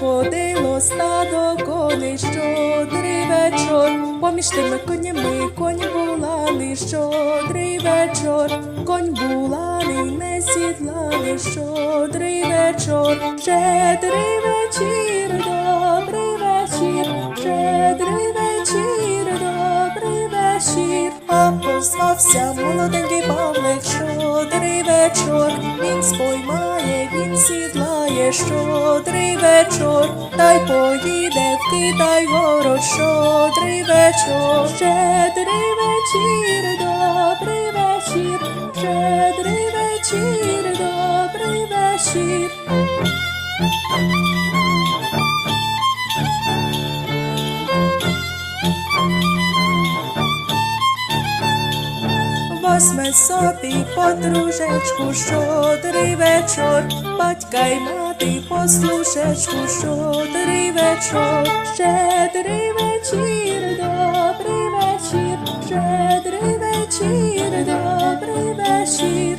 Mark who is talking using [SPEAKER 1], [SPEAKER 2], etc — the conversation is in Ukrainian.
[SPEAKER 1] ходило стадо коней, щодрий вечор, поміж тими конями конь буланий, щодрий вечор, конь буланий, не сідланий, щодрий вечор, щедрий вечір, добрий вечір, щедрий вечір, добрий вечір, а позвався молоденький павлик, щодрий вечор, він споймає, він сідлає, щодрий та й поїде в Китай город, щодрий вечор, щедрий вечір, добрий вечір, щедрий вечір, добрий вечір. Возьме собі подружечку, щодрий вечор, батька й мати послушечку, щодрий вечор, щедрий вечір, добрий вечір, щедрий вечір, добрий вечір.